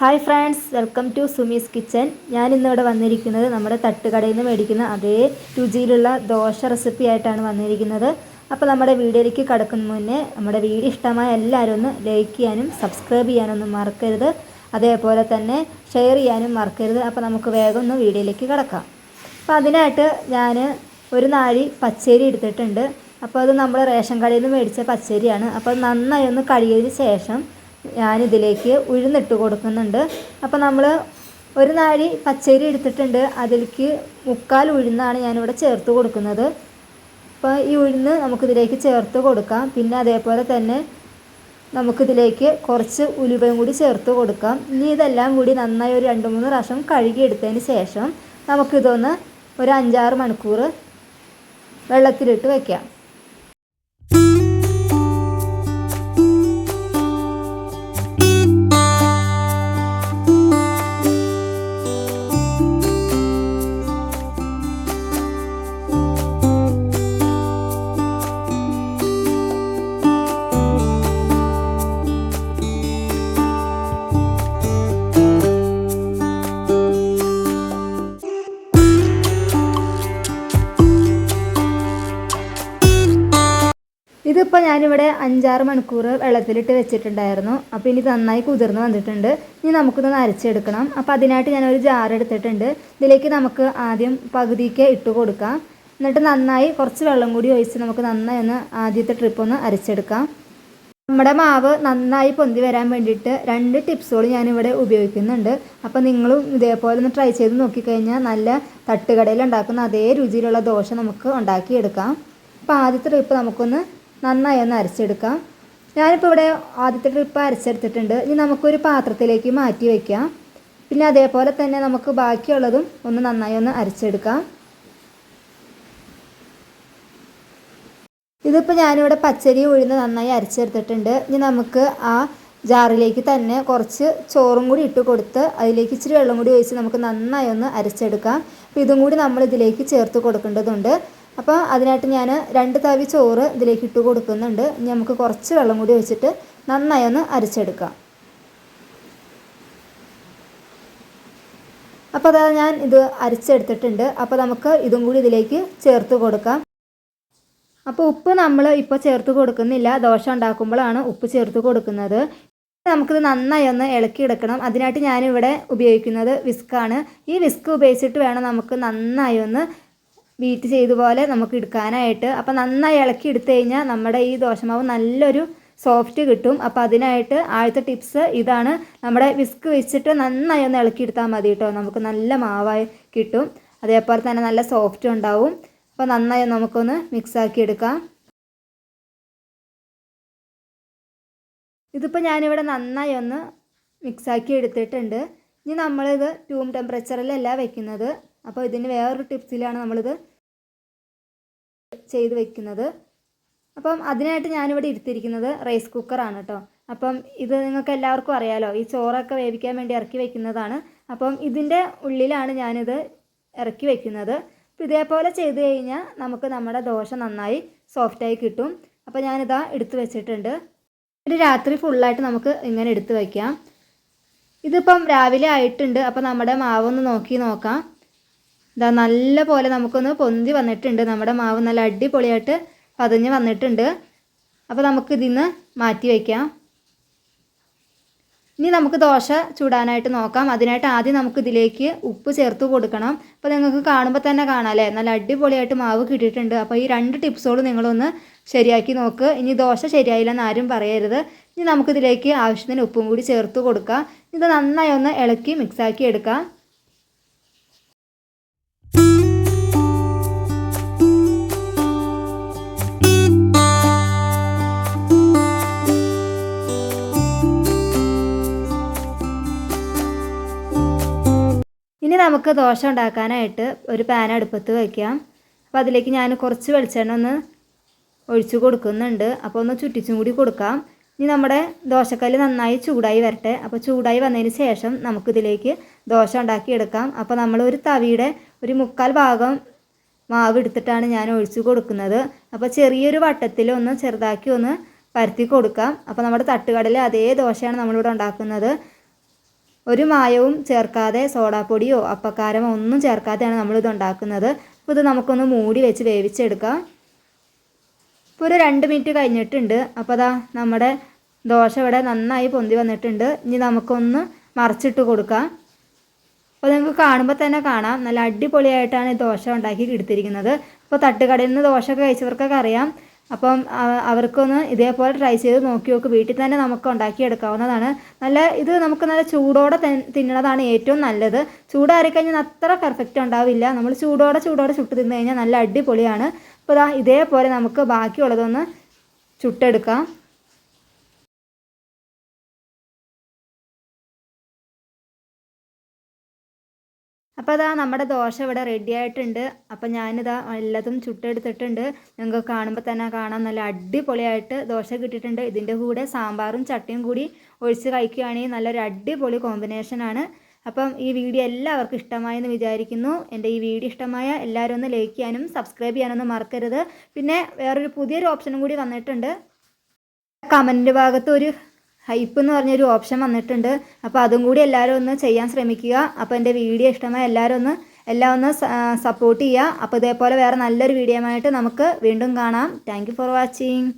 Hi friends welcome to Sumi's kitchen ഞാൻ ഇന്നിവിടെ വന്നിരിക്കുന്നത് നമ്മുടെ തട്ടുകടയിൽ നിന്ന് മേടിക്കുന്ന അതേ രുചിയിലുള്ള ദോശ റെസിപ്പി ആയിട്ടാണ് വന്നിരിക്കുന്നത്. അപ്പോൾ നമ്മുടെ വീഡിയോയിലേക്ക് കടക്കുന്ന മുന്നേ നമ്മുടെ വീഡിയോ ഇഷ്ടമായ എല്ലാവരും ഒന്ന് ലൈക്ക് ചെയ്യാനും സബ്സ്ക്രൈബ് ചെയ്യാനൊന്നും മറക്കരുത്. അതേപോലെ തന്നെ ഷെയർ ചെയ്യാനും മറക്കരുത്. അപ്പോൾ നമുക്ക് വേഗം ഒന്ന് വീഡിയോയിലേക്ക് കിടക്കാം. അപ്പോൾ അതിനായിട്ട് ഞാൻ ഒരു നാഴി പച്ചരി എടുത്തിട്ടുണ്ട്. അപ്പോൾ അത് നമ്മൾ റേഷൻ കടയിൽ നിന്ന് മേടിച്ച പച്ചരിയാണ്. അപ്പോൾ നന്നായി ഒന്ന് കഴുകിയതിന് ശേഷം ഞാനിതിലേക്ക് ഉഴുന്നിട്ട് കൊടുക്കുന്നുണ്ട്. അപ്പോൾ നമ്മൾ ഒരു നാഴി പച്ചരി എടുത്തിട്ടുണ്ട്. അതിലേക്ക് മുക്കാൽ ഉഴുന്നാണ് ഞാനിവിടെ ചേർത്ത് കൊടുക്കുന്നത്. അപ്പോൾ ഈ ഉഴുന്ന് നമുക്കിതിലേക്ക് ചേർത്ത് കൊടുക്കാം. പിന്നെ അതേപോലെ തന്നെ നമുക്കിതിലേക്ക് കുറച്ച് ഉലുവയും കൂടി ചേർത്ത് കൊടുക്കാം. ഇനി ഇതെല്ലാം കൂടി നന്നായി ഒരു രണ്ട് മൂന്ന് പ്രാവശ്യം കഴുകിയെടുത്തതിന് ശേഷം നമുക്കിതൊന്ന് ഒരു അഞ്ചാറ് മണിക്കൂർ വെള്ളത്തിലിട്ട് വയ്ക്കാം ഇതിപ്പോൾ ഞാനിവിടെ അഞ്ചാറ് മണിക്കൂർ വെള്ളത്തിലിട്ട് വെച്ചിട്ടുണ്ടായിരുന്നു. അപ്പോൾ ഇനി നന്നായി കുതിർന്ന് വന്നിട്ടുണ്ട്. ഇനി നമുക്കൊന്ന് അരച്ചെടുക്കണം. അപ്പോൾ അതിനായിട്ട് ഞാനൊരു ജാർ എടുത്തിട്ടുണ്ട്. ഇതിലേക്ക് നമുക്ക് ആദ്യം പകുതിക്ക് ഇട്ട് കൊടുക്കാം. എന്നിട്ട് നന്നായി കുറച്ച് വെള്ളം കൂടി ഒഴിച്ച് നമുക്ക് നന്നായി ഒന്ന് ആദ്യത്തെ ട്രിപ്പ് ഒന്ന് അരച്ചെടുക്കാം. നമ്മുടെ മാവ് നന്നായി പൊന്തി വരാൻ വേണ്ടിയിട്ട് രണ്ട് ടിപ്സുകൾ ഞാനിവിടെ ഉപയോഗിക്കുന്നുണ്ട്. അപ്പോൾ നിങ്ങളും ഇതേപോലെ ഒന്ന് ട്രൈ ചെയ്ത് നോക്കിക്കഴിഞ്ഞാൽ നല്ല തട്ടുകടയിൽ ഉണ്ടാക്കുന്ന അതേ രുചിയിലുള്ള ദോശ നമുക്ക് ഉണ്ടാക്കിയെടുക്കാം. അപ്പോൾ ആദ്യത്തെ ട്രിപ്പ് നമുക്കൊന്ന് നന്നായി ഒന്ന് അരച്ചെടുക്കാം. ഞാനിപ്പോൾ ഇവിടെ ആദ്യത്തെ ട്രിപ്പ് അരച്ചെടുത്തിട്ടുണ്ട്. ഇനി നമുക്കൊരു പാത്രത്തിലേക്ക് മാറ്റി വയ്ക്കാം പിന്നെ അതേപോലെ തന്നെ നമുക്ക് ബാക്കിയുള്ളതും ഒന്ന് നന്നായി ഒന്ന് അരച്ചെടുക്കാം. ഇതിപ്പോൾ ഞാനിവിടെ പച്ചരി ഉഴുന്ന് നന്നായി അരച്ചെടുത്തിട്ടുണ്ട്. ഇനി നമുക്ക് ആ ജാറിലേക്ക് തന്നെ കുറച്ച് ചോറും കൂടി ഇട്ട് കൊടുത്ത് അതിലേക്ക് ഇച്ചിരി വെള്ളം കൂടി ഒഴിച്ച് നമുക്ക് നന്നായി ഒന്ന് അരച്ചെടുക്കാം. അപ്പോൾ ഇതും കൂടി നമ്മൾ ഇതിലേക്ക് ചേർത്ത് കൊടുക്കേണ്ടതുണ്ട്. അപ്പോൾ അതിനായിട്ട് ഞാൻ രണ്ട് തവി ചോറ് ഇതിലേക്ക് ഇട്ട് കൊടുക്കുന്നുണ്ട്. ഇനി നമുക്ക് കുറച്ച് വെള്ളം കൂടി വെച്ചിട്ട് നന്നായി ഒന്ന് അരച്ചെടുക്കാം. അപ്പോൾ അതാ ഞാൻ ഇത് അരച്ചെടുത്തിട്ടുണ്ട്. അപ്പോൾ നമുക്ക് ഇതും കൂടി ഇതിലേക്ക് ചേർത്ത് കൊടുക്കാം. അപ്പോൾ ഉപ്പ് നമ്മൾ ഇപ്പോൾ ചേർത്ത് കൊടുക്കുന്നില്ല. ദോശ ഉണ്ടാക്കുമ്പോഴാണ് ഉപ്പ് ചേർത്ത് കൊടുക്കുന്നത്. നമുക്കിത് നന്നായി ഒന്ന് ഇളക്കി എടുക്കണം. അതിനായിട്ട് ഞാനിവിടെ ഉപയോഗിക്കുന്നത് വിസ്ക്കാണ് ഈ വിസ്ക് ഉപയോഗിച്ചിട്ട് വേണം നമുക്ക് നന്നായി ഒന്ന് ബീറ്റ് ചെയ്ത പോലെ നമുക്ക് എടുക്കാനായിട്ട്. അപ്പോൾ നന്നായി ഇളക്കി എടുത്തു കഴിഞ്ഞാൽ നമ്മുടെ ഈ ദോശമാവ് നല്ലൊരു സോഫ്റ്റ് കിട്ടും. അപ്പോൾ അതിനായിട്ട് ആദ്യത്തെ ടിപ്സ് ഇതാണ്. നമ്മുടെ വിസ്ക് വെച്ചിട്ട് നന്നായി ഒന്ന് ഇളക്കി എടുത്താൽ മതി കേട്ടോ നമുക്ക് നല്ല മാവായി കിട്ടും. അതേപോലെ തന്നെ നല്ല സോഫ്റ്റ് ഉണ്ടാവും. അപ്പോൾ നന്നായി നമുക്കൊന്ന് മിക്സാക്കി എടുക്കാം. ഇതിപ്പോൾ ഞാനിവിടെ നന്നായി ഒന്ന് മിക്സാക്കി എടുത്തിട്ടുണ്ട്. ഇനി നമ്മളിത് റൂം ടെമ്പറേച്ചറിലല്ല വെക്കുന്നത്. അപ്പോൾ ഇതിന് വേറൊരു ടിപ്സിലാണ് നമ്മളിത് ചെയ്ത് വെക്കുന്നത്. അപ്പം അതിനായിട്ട് ഞാനിവിടെ ഇരുത്തിയിരിക്കുന്നത് റൈസ് കുക്കറാണ് കേട്ടോ അപ്പം ഇത് നിങ്ങൾക്ക് എല്ലാവർക്കും അറിയാലോ ഈ ചോറൊക്കെ വേവിക്കാൻ വേണ്ടി ഇറക്കി വെക്കുന്നതാണ്. അപ്പം ഇതിന്റെ ഉള്ളിലാണ് ഞാനിത് ഇറക്കി വെക്കുന്നത്. അപ്പോൾ ഇതേപോലെ ചെയ്ത് കഴിഞ്ഞാൽ നമുക്ക് നമ്മുടെ ദോശ നന്നായി സോഫ്റ്റായി കിട്ടും. അപ്പോൾ ഞാനിതാ എടുത്ത് വെച്ചിട്ടുണ്ട്. ഒരു രാത്രി ഫുള്ളായിട്ട് നമുക്ക് ഇങ്ങനെ എടുത്ത് വയ്ക്കാം ഇതിപ്പം രാവിലെ ആയിട്ടുണ്ട്. അപ്പോൾ നമ്മുടെ മാവൊന്ന് നോക്കി നോക്കാം. ഇതാ നല്ല പോലെ നമുക്കൊന്ന് പൊന്തി വന്നിട്ടുണ്ട്. നമ്മുടെ മാവ് നല്ല അടിപൊളിയായിട്ട് പതഞ്ഞ് വന്നിട്ടുണ്ട്. അപ്പോൾ നമുക്ക് ഇതിന്ന് മാറ്റി വയ്ക്കാം. ഇനി നമുക്ക് ദോശ ചൂടാനായിട്ട് നോക്കാം. അതിനായിട്ട് ആദ്യം നമുക്ക് ഇതിലേക്ക് ഉപ്പ് ചേർത്ത് കൊടുക്കണം. അപ്പോൾ നിങ്ങൾക്ക് കാണുമ്പോൾ തന്നെ കാണാം അല്ലേ? നല്ല അടിപൊളിയായിട്ട് മാവ് കിട്ടിയിട്ടുണ്ട്. അപ്പോൾ ഈ രണ്ട് ടിപ്സുകളും നിങ്ങളൊന്ന് ശരിയാക്കി നോക്ക്. ഇനി ദോശ ശരിയായില്ലെന്ന് ആരും പറയരുത്. ഇനി നമുക്കിതിലേക്ക് ആവശ്യത്തിന് ഉപ്പും കൂടി ചേർത്ത് കൊടുക്കാം. ഇത് നന്നായി ഒന്ന് ഇളക്കി മിക്സാക്കി എടുക്കാം. നമുക്ക് ദോശ ഉണ്ടാക്കാനായിട്ട് ഒരു പാൻ അടുപ്പത്ത് വയ്ക്കാം അപ്പോൾ അതിലേക്ക് ഞാൻ കുറച്ച് വെളിച്ചെണ്ണ ഒന്ന് ഒഴിച്ചു കൊടുക്കുന്നുണ്ട്. അപ്പോൾ ഒന്ന് ചുറ്റിച്ചും കൂടി കൊടുക്കാം. ഇനി നമ്മുടെ ദോശക്കല്ല് നന്നായി ചൂടായി വരട്ടെ. അപ്പോൾ ചൂടായി വന്നതിന് ശേഷം നമുക്കിതിലേക്ക് ദോശ ഉണ്ടാക്കിയെടുക്കാം അപ്പോൾ നമ്മൾ ഒരു തവിയുടെ ഒരു മുക്കാൽ ഭാഗം മാവ് എടുത്തിട്ടാണ് ഞാൻ ഒഴിച്ചു കൊടുക്കുന്നത്. അപ്പോൾ ചെറിയൊരു വട്ടത്തിൽ ഒന്ന് ചെറുതാക്കി ഒന്ന് പരത്തി കൊടുക്കാം. അപ്പോൾ നമ്മുടെ തട്ടുകടയിൽ അതേ ദോശയാണ് നമ്മളിവിടെ ഉണ്ടാക്കുന്നത്. ഒരു മായവും ചേർക്കാതെ സോഡാപ്പൊടിയോ അപ്പക്കാരമോ ഒന്നും ചേർക്കാതെയാണ് നമ്മളിത് ഉണ്ടാക്കുന്നത് അപ്പോൾ ഇത് നമുക്കൊന്ന് മൂടി വെച്ച് വേവിച്ചെടുക്കാം. ഇപ്പോൾ ഒരു രണ്ട് മിനിറ്റ് കഴിഞ്ഞിട്ടുണ്ട്. അപ്പോൾ അതാ നമ്മുടെ ദോശ ഇവിടെ നന്നായി പൊന്തി വന്നിട്ടുണ്ട്. ഇനി നമുക്കൊന്ന് മറിച്ചിട്ട് കൊടുക്കാം. അപ്പോൾ നിങ്ങൾക്ക് കാണുമ്പോൾ തന്നെ കാണാം. നല്ല അടിപൊളിയായിട്ടാണ് ഈ ദോശ ഉണ്ടാക്കി എടുത്തിരിക്കുന്നത്. അപ്പോൾ തട്ടുകടയിൽ നിന്ന് ഒക്കെ കഴിച്ചവർക്കൊക്കെ അറിയാം. അപ്പം അവർക്കൊന്ന് ഇതേപോലെ ട്രൈ ചെയ്ത് നോക്കി നോക്ക്. വീട്ടിൽ തന്നെ നമുക്ക് ഉണ്ടാക്കിയെടുക്കാവുന്നതാണ്. നല്ല ഇത് നമുക്ക് നല്ല ചൂടോടെ തിന്നണതാണ് ഏറ്റവും നല്ലത്. ചൂടാറിക്കഴിഞ്ഞാൽ അത്ര പെർഫെക്റ്റ് ഉണ്ടാവില്ല. നമ്മൾ ചൂടോടെ ചൂടോടെ ചുട്ട് തിന്നു കഴിഞ്ഞാൽ നല്ല അടിപൊളിയാണ്. അപ്പോൾ ഇതാ ഇതേപോലെ നമുക്ക് ബാക്കിയുള്ളതൊന്ന് ചുട്ടെടുക്കാം. അപ്പോൾ അതാ നമ്മുടെ ദോശ ഇവിടെ റെഡി ആയിട്ടുണ്ട്. അപ്പോൾ ഞാനിതാ എല്ലാതും ചുട്ടെടുത്തിട്ടുണ്ട്. നിങ്ങൾക്ക് കാണുമ്പോൾ തന്നെ കാണാൻ നല്ല അടിപൊളിയായിട്ട് ദോശ കിട്ടിയിട്ടുണ്ട്. ഇതിന്റെ കൂടെ സാമ്പാറും ചട്ടിയും കൂടി ഒഴിച്ച് കഴിക്കുകയാണെങ്കിൽ നല്ലൊരു അടിപൊളി കോമ്പിനേഷനാണ് അപ്പം ഈ വീഡിയോ എല്ലാവർക്കും ഇഷ്ടമായെന്ന് വിചാരിക്കുന്നു. എന്റെ ഈ വീഡിയോ ഇഷ്ടമായ എല്ലാവരും ഒന്ന് ലൈക്ക് ചെയ്യാനും സബ്സ്ക്രൈബ് ചെയ്യാനൊന്നും മറക്കരുത്. പിന്നെ വേറൊരു പുതിയൊരു ഓപ്ഷനും കൂടി വന്നിട്ടുണ്ട്. കമന്റ് ഭാഗത്ത് ഒരു ഹൈപ്പ് എന്ന് പറഞ്ഞൊരു ഓപ്ഷൻ വന്നിട്ടുണ്ട്. അപ്പോൾ അതും കൂടി എല്ലാവരും ഒന്ന് ചെയ്യാൻ ശ്രമിക്കുക. അപ്പോൾ എന്റെ വീഡിയോ ഇഷ്ടമായ എല്ലാവരും ഒന്ന് എല്ലാം ഒന്ന് സപ്പോർട്ട് ചെയ്യുക. അപ്പോൾ ഇതേപോലെ വേറെ നല്ലൊരു വീഡിയോ ആയിട്ട് നമുക്ക് വീണ്ടും കാണാം. Thank for watching